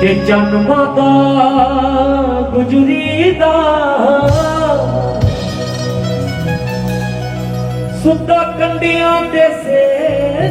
ਜੇ ਜਨਮਾਂ ਦਾ ਗੁਜਰੀ ਦਾ ਸੁੱਤਾ ਕੰਡਿਆਂ ਤੇ ਸੇ